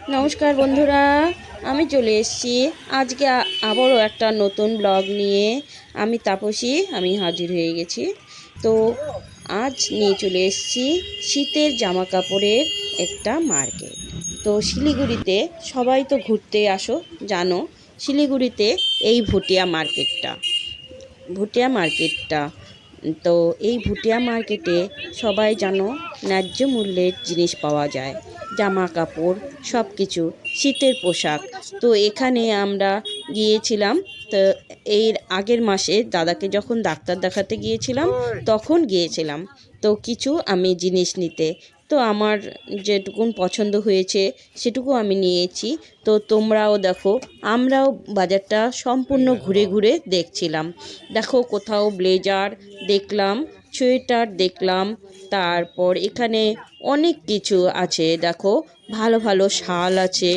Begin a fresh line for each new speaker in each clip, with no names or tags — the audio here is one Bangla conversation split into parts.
নমস্কার বন্ধুরা, আমি চলে এসেছি আজকে আবারও একটা নতুন ব্লগ নিয়ে। আমি তাপসী, আমি হাজির হয়ে গেছি। তো আজ নিয়ে চলে এসেছি শীতের জামা কাপড়ের একটা মার্কেট। তো শিলিগুড়িতে সবাই তো ঘুরতে আসো, জানো, শিলিগুড়িতে এই ভুটিয়া মার্কেটটা। ভুটিয়া মার্কেটটা তো এই ভুটিয়া মার্কেটে সবাই যেন ন্যায্য মূল্যের জিনিস পাওয়া যায়। জামা কাপড় সব কিছু শীতের পোশাক। তো এখানে আমরা গিয়েছিলাম, তো এর আগের মাসে দাদাকে যখন ডাক্তার দেখাতে গিয়েছিলাম, তখন গিয়েছিলাম। তো কিছু আমি জিনিস নিতে তো আমার যেটুকুন পছন্দ হয়েছে সেটুকু আমি নিয়েছি। তো তোমরাও দেখো আমরাও বাজারটা সম্পূর্ণ ঘুরে ঘুরে দেখছিলাম। দেখো কোথাও ব্লেজার দেখলাম সোয়েটার দেখলাম তারপর এখানে অনেক কিছু আছে। দেখো ভালো ভালো শাল আছে।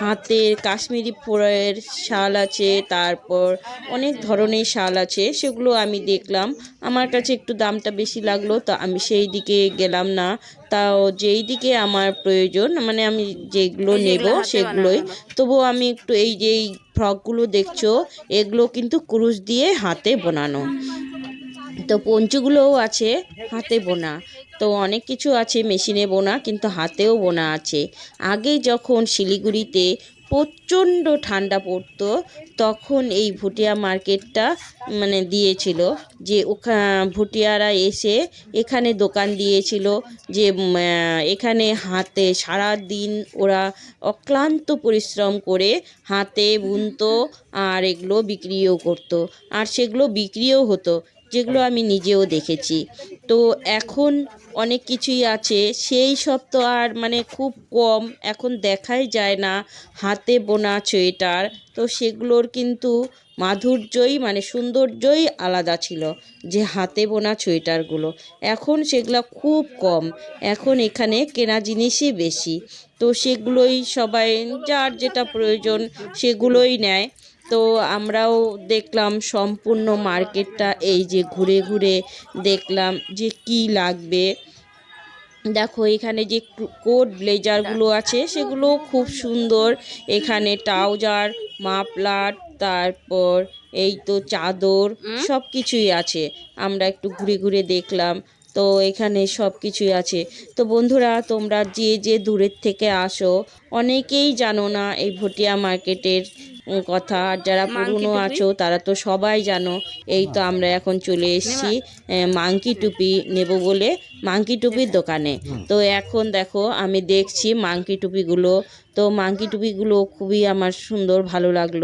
হাতের কাশ্মীরি ফোড়ের শাল আছে তারপর অনেক ধরনের শাল আছে সেগুলো আমি দেখলাম। আমার কাছে একটু দামটা বেশি লাগল তো আমি সেই দিকে গেলাম না। তাও যেই দিকে আমার প্রয়োজন মানে আমি যেগুলো নেব সেগুলোই। তবুও আমি একটু এই যে এই ফ্রকগুলো দেখছ এগুলো কিন্তু কুরুশ দিয়ে হাতে বোনানো। তো পঞ্চুগুলোও আছে, হাতে বোনা। তো অনেক কিছু আছে, মেশিনে বোনা, কিন্তু হাতেও বোনা আছে। আগে যখন শিলিগুড়িতে প্রচণ্ড ঠান্ডা পড়তো, তখন এই ভুটিয়া মার্কেটটা মানে দিয়েছিল যে ওখা, ভুটিয়ারা এসে এখানে দোকান দিয়েছিল যে এখানে হাতে সারা দিন ওরা অক্লান্ত পরিশ্রম করে হাতে বুনতো আর এগুলো বিক্রিও করতো। আর সেগুলো বিক্রিও হতো। যেগুলো আমি নিজেও দেখেছি। তো এখন অনেক কিছুই আছে সেই সব তো আর মানে খুব কম এখন দেখাই যায় না হাতে বোনা সোয়েটার তো সেগুলোর কিন্তু মাধুর্যই মানে সৌন্দর্যই আলাদা ছিল যে হাতে বোনা সোয়েটারগুলো এখন সেগুলো খুব কম এখন এখানে কেনা জিনিসই বেশি। তো সেগুলোই সবাই যার যেটা প্রয়োজন সেগুলোই নেয়। তো আমরাও দেখলাম সম্পূর্ণ মার্কেটটা এই যে ঘুরে ঘুরে দেখলাম যে কি লাগবে। দেখো এখানে যে কোট ব্লেজারগুলো আছে সেগুলো খুব সুন্দর। এখানে ট্রাউজার মাফলার তারপর এই তো চাদর সব কিছুই আছে। আমরা একটু ঘুরে ঘুরে দেখলাম। তো এখানে সব কিছুই আছে। তো বন্ধুরা তোমরা যে যে দূরের থেকে আসো অনেকেই জানো না এই ভটিয়া মার্কেটের কথা। আর যারা পুরনো আছো তারা তো সবাই জানো এই তো আমরা এখন চলে এসেছি মাংকি টুপি নেব বলে মাংকি টুপির দোকানে। তো এখন দেখো আমি দেখছি মাংকি টুপিগুলো। তো মাংকি টুপিগুলো খুবই আমার সুন্দর ভালো লাগল।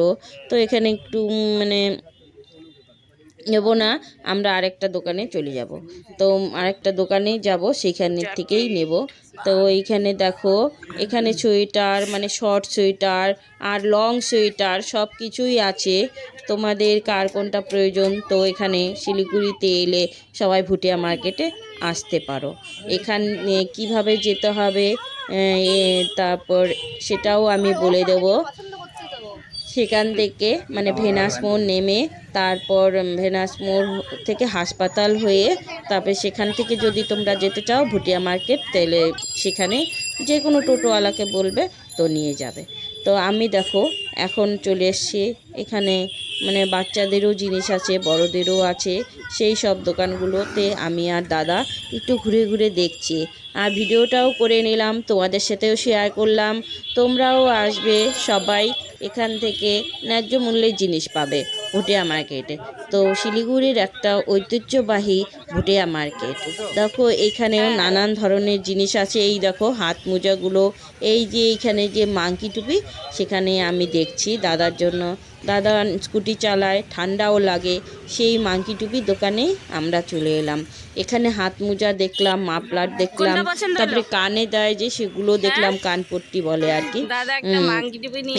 তো এখানে একটু মানে নেব না, আমরা আরেকটা দোকানে চলে যাব। তো আরেকটা দোকানে যাব, সেখানে থেকেই নেব। তো এইখানে দেখো, এখানে সোয়েটার মানে শর্ট সোয়েটার আর লং সোয়েটার সব কিছুই আছে। তোমাদের কার কোনটা প্রয়োজন, তো এখানে শিলিগুড়িতে এলে সবাই ভুটিয়া মার্কেটে আসতে পারো। এখানে কীভাবে যেতে হবে তারপর সেটাও আমি বলে দেবো। সেখান থেকে মানে ভেনাস মোড় নেমে তারপর ভেনাস মোড় থেকে হাসপাতাল হয়ে তারপরে সেখান থেকে যদি তোমরা যেতে চাও, ভুটিয়া মার্কেট, তাহলে সেখানে যে কোনো টোটোওয়ালাকে বলবে তো নিয়ে যাবে। তো আমি দেখো, এখন চলে এসছি। এখানে মানে বাচ্চাদেরও জিনিস আছে, বড়দেরও আছে। সেই সব দোকানগুলোতে আমি আর দাদা একটু ঘুরে ঘুরে দেখছি। আর ভিডিওটাও করে নিলাম, তোমাদের সাথেও শেয়ার করলাম। তোমরাও আসবে সবাই। এখান থেকে ন্যায্য মূল্যের জিনিস পাবে ভুটিয়া মার্কেটে। তো শিলিগুড়ির একটা ঐতিহ্যবাহী ভুটিয়া মার্কেট। দেখো এখানেও নানান ধরনের জিনিস আছে। এই দেখো, হাত মোজাগুলো। এই যে এইখানে যে মাংকি টুপি, সেখানে আমি দেখছি দাদার জন্য দাদা স্কুটি চালায় ঠান্ডাও লাগে সেই মাংকি টুপি দোকানেই আমরা চলে এলাম। এখানে হাত মোজা দেখলাম মাফলার দেখলাম? তারপরে কানে দেয় যে সেগুলো দেখলাম কানপট্টি বলে আর কি।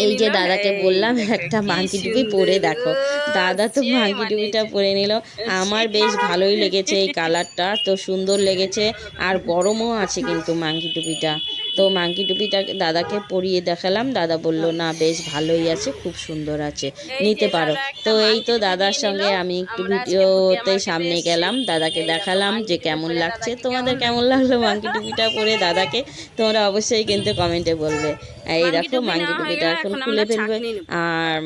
এই যে দাদাকে বললাম একটা মাংকি টুপি পরে দেখো। দাদা তো মাংকি টুপিটা পরে নিল। আমার বেশ ভালোই লেগেছে এই কালারটা তো সুন্দর লেগেছে। আর গরমও আছে কিন্তু মাংকি টুপিটা তো মাঙ্কি টুপিটাকে দাদাকে পরিয়ে দেখালাম। দাদা বলল না বেশ ভালোই আছে খুব সুন্দর আছে নিতে পারো। তো এই তো দাদার সঙ্গে আমি একটু ভিডিওতে সামনে গেলাম। দাদাকে দেখালাম যে কেমন লাগছে। তোমাদের কেমন লাগল মাঙ্কি টুপিটা পরে দাদাকে? তোমরা অবশ্যই কিন্তু কমেন্টে বলবে। এই দেখো মাংকি টুপিটা এখন খুলে ফেলবে। আর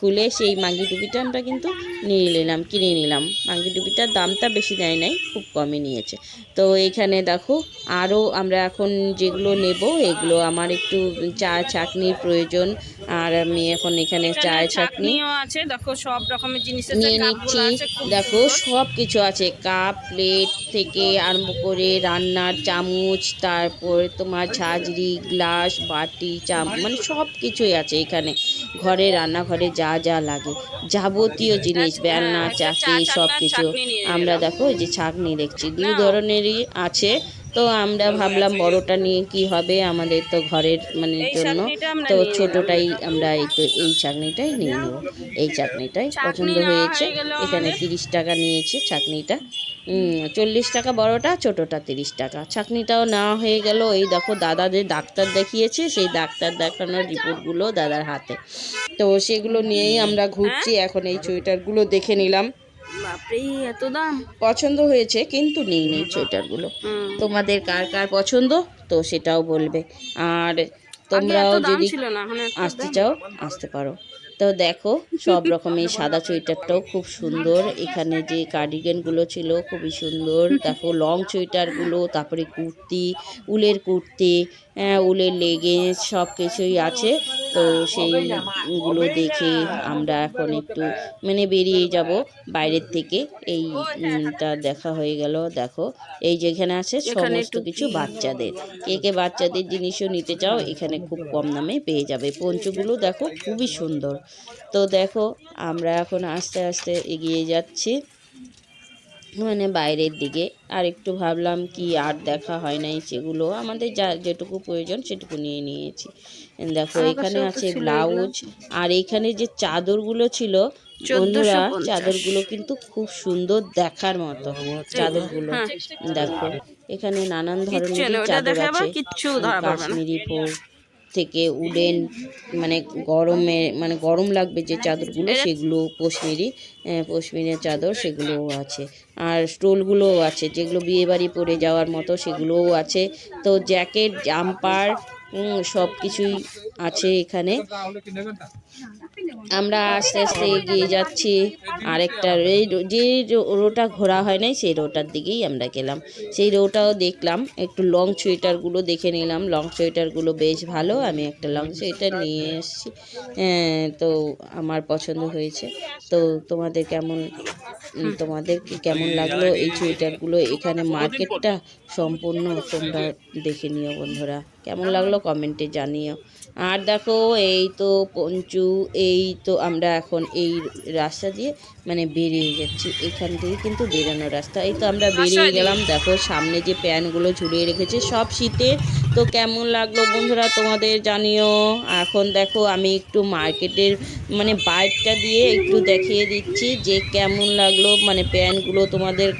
খুলে সেই মাংকি টুপিটা আমরা কিন্তু নিয়ে নিলাম কিনে নিলাম। মাংকি টুপিটার দামটা বেশি দেয় নাই খুব কমই নিয়েছে। তো এখানে দেখো আরও আমরা এখন যেগুলো নেব এগুলো আমার একটু চা চাটনির প্রয়োজন। আর আমি এখন এখানে চা চাটনি
আছে দেখো সব রকমের জিনিস
নিয়ে নিচ্ছি। দেখো সব কিছু আছে কাপ প্লেট থেকে আরম্ভ করে রান্নার চামচ তারপর তোমার ঝাঁঝরি গ্লাস বাটি চাম মানে সব কিছুই আছে এখানে। ঘরে রান্নাঘরে যা যা লাগে। যাবতীয় জিনিস বেলনা
একটা
চাকরি সব কিছু আমরা দেখো এই যে ছাঁকনি দেখছি।
দু
ধরনেরই আছে। তো আমরা ভাবলাম বড়টা নিয়ে কি হবে আমাদের তো ঘরের মানে জন্য। তো ছোটটাই আমরা এই তো এই চাটনিটাই নিয়ে নেব। এই চাটনিটাই
চাটনি
পছন্দ হয়েছে। এখানে তিরিশ টাকা নিয়েছে চাটনিটা। চল্লিশ টাকা বড়টা ছোটটা তিরিশ টাকা। চাটনিটাও নেওয়া হয়ে গেল। এই দেখো দাদা যে ডাক্তার দেখিয়েছে। সেই ডাক্তার দেখানোর রিপোর্টগুলো দাদার হাতে। তো সেগুলো নিয়েই আমরা ঘুরছি। এখন এই সোয়েটারগুলো দেখে নিলাম।
বাপরে এত দাম।
পছন্দ হয়েছে কিন্তু নেই নেই সোয়েটারগুলো। তোমাদের কার কার পছন্দ? তো সেটাও বলবে। আর তোমরাও যদি আসতে চাও আসতে পারো। তো দেখো সব রকমের সাদা সোয়েটারটাও খুব সুন্দর। এখানে যে কার্ডিগানগুলো ছিল খুবই সুন্দর। দেখো লং সোয়েটারগুলো তারপরে কুর্তি উলের কুর্তি হ্যাঁ, উলের লেগিংস সব কিছুই আছে। তো সেইগুলো দেখে আমরা এখন একটু মানে বেরিয়ে যাব। বাইরের থেকে এইটা দেখা হয়ে গেল দেখো। এই যেখানে আছে সমস্ত কিছু বাচ্চাদের। কে কে বাচ্চাদের জিনিসও নিতে চাও এখানে খুব কম দামে পেয়ে যাবে। পঞ্চগুলো দেখো খুবই সুন্দর। তো দেখো আমরা এখন আস্তে আস্তে এগিয়ে যাচ্ছি। মানে বাইরের দিকে। আর একটু ভাবলাম কি আর দেখা হয় নাই সেগুলো। আমাদের যা যেটুকু প্রয়োজন সেটুকু নিয়ে নিয়েছি। দেখো এখানে আছে ব্লাউজ। আর এখানে যে চাদরগুলো ছিল বন্ধুরা চাদরগুলো কিন্তু খুব সুন্দর দেখার মতো। চাদরগুলো
হ্যাঁ।
দেখো এখানে নানান ধরনের চাদর আছে। কাশ্মীরি ফোর থেকে উডেন মানে গরমে মানে গরম লাগবে যে চাদরগুলো সেগুলো পশমিরি পশমিনের চাদর সেগুলোও আছে। আর স্টোলগুলোও আছে যেগুলো বিয়েবাড়ি পরে যাওয়ার মতো সেগুলোও আছে। তো জ্যাকেট জাম্পার সব কিছুই আছে এখানে। আমরা আস্তে আস্তে এগিয়ে যাচ্ছি। আরেকটা এই যে রোটা ঘোরা হয় নাই সেই রোটার দিকেই আমরা গেলাম। সেই রোটাও দেখলাম। একটু লং সোয়েটারগুলো দেখে নিলাম। লং সোয়েটারগুলো বেশ ভালো। আমি একটা লং সোয়েটার নিয়ে এসেছি। হ্যাঁ, তো আমার পছন্দ হয়েছে। তো তোমাদের কেমন তোমাদের কেমন লাগল এই সোয়েটারগুলো? এখানে মার্কেটটা সম্পূর্ণ তোমরা দেখে নিও বন্ধুরা। কেমন লাগল কমেন্টে জানিও। আর দেখো এই তো পঞ্চু এই তো আমরা এখন এই রাস্তা দিয়ে মানে বেরিয়ে যাচ্ছি। এখান থেকে কিন্তু বেরোনোর রাস্তা। এই তো আমরা বেরিয়ে গেলাম। দেখো সামনে যে প্যানগুলো ঝুলিয়ে রেখেছে সব শীতে। তো কেমন লাগল বন্ধুরা তোমাদের জানিও। এখন দেখো আমি একটু মার্কেটের মানে বাইকটা দিয়ে একটু দেখিয়ে দিচ্ছি যে কেমন লাগল মানে প্যানগুলো তোমাদের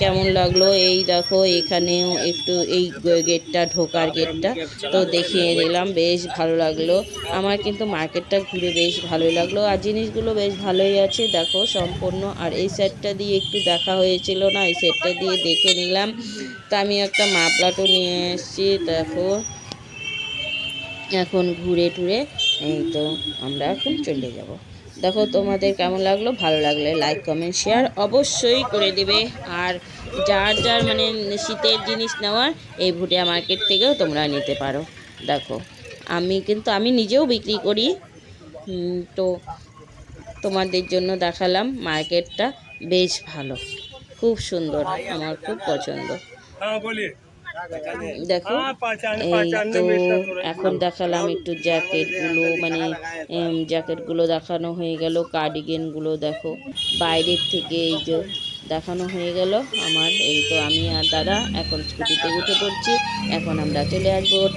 কেমন লাগল। এই দেখো এখানেও একটু এই গেটটা ঢোকার গেটটা। তো দেখিয়ে দিলাম বেশ ভালো লাগল। আমার কিন্তু মার্কেটটা ঘুরে বেশ ভালোই লাগল। আর জিনিসগুলো বেশ ভালোই আছে। দেখো সম্পূর্ণ। আর এই সেটটা দিয়ে একটু দেখা হয়েছিল না, এই সেটটা দিয়ে দেখে নিলাম। তা আমি একটা মাপলাটও নিয়ে এসেছি, দেখো। এখন ঘুরে টুরে এই তো আমরা এখন চলে যাব। দেখো তোমাদের কেমন লাগল? ভালো লাগলে লাইক কমেন্ট শেয়ার অবশ্যই করে দেবে। আর যার যার মানে শীতের জিনিস নেওয়ার, এই ভুটিয়া মার্কেট থেকেও তোমরা নিতে পারো। দেখো, আমি কিন্তু, আমি নিজেও বিক্রি করি। তো তোমাদের জন্য দেখালাম মার্কেটটা বেশ ভালো। খুব সুন্দর আমার খুব পছন্দ। দেখো এই তো এখন দেখালাম একটু জ্যাকেটগুলো মানে জ্যাকেটগুলো দেখানো হয়ে গেল কার্ডিগেনগুলো দেখো। বাইরের থেকে এই যে দেখানো হয়ে গেল আমার এই তো আমি আর দাদা এখন স্কুটিতে উঠে পড়ছি এখন আমরা চলে আসব ওটা।